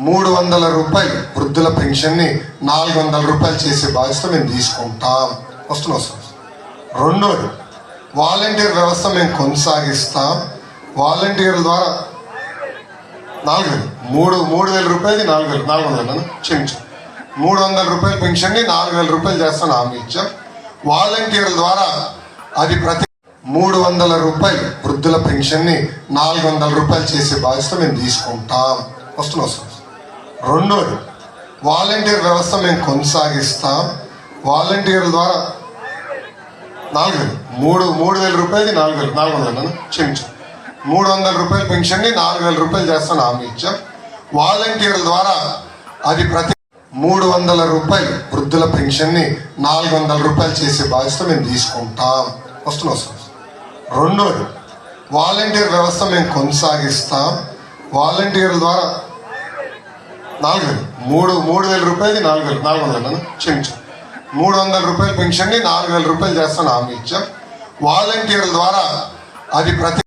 మూడు వందల రూపాయలు. వృద్ధుల పెన్షన్ని నాలుగు వందల రూపాయలు చేసే బాధ్యత మేము తీసుకుంటాం. వస్తున్నాం సార్ రెండోది వాలంటీర్ వ్యవస్థ మేము కొనసాగిస్తాం. వాలంటీర్ల ద్వారా నాలుగు వేలు. మూడు మూడు వేల రూపాయలది నాలుగు వేలు. నాలుగు వందలు క్షమించాం మూడు వందల రూపాయల పెన్షన్ని నాలుగు వేల రూపాయలు చేస్తాను హామీ ఇచ్చాం. వాలంటీర్ల ద్వారా అది ప్రతి మూడు వందల రూపాయలు వృద్ధుల పెన్షన్ని నాలుగు వందల రూపాయలు చేసే బాధ్యత మేము తీసుకుంటాం. వస్తున్నాం సార్ రెండోది వాలంటీర్ వ్యవస్థ మేము కొనసాగిస్తాం. వాలంటీర్ల ద్వారా నాలుగు వేలు. మూడు మూడు వేల రూపాయలది నాలుగు వేలు. నాలుగు వందలు క్షమించు. మూడు వందల రూపాయలు పెన్షన్ని నాలుగు వేల రూపాయలు చేస్తాను హామీ ఇచ్చాం. వాలంటీర్ల ద్వారా అది ప్రతి మూడు వందల రూపాయలు వృద్ధుల పెన్షన్ని నాలుగు వందల రూపాయలు చేసే బాధ్యత మేము తీసుకుంటాం. వస్తున్నాం వస్తున్నాం. రెండోది వాలంటీర్ వ్యవస్థ మేము కొనసాగిస్తాం. వాలంటీర్ల ద్వారా నాలుగు వేలు. మూడు మూడు వేల రూపాయలది నాలుగు వేలు. నాలుగు వందలు క్షమించు. మూడు వందల రూపాయల పెన్షన్ని నాలుగు వేల రూపాయలు చేస్తాను హామీ ఇచ్చాం. వాలంటీర్ల ద్వారా అది ప్రతి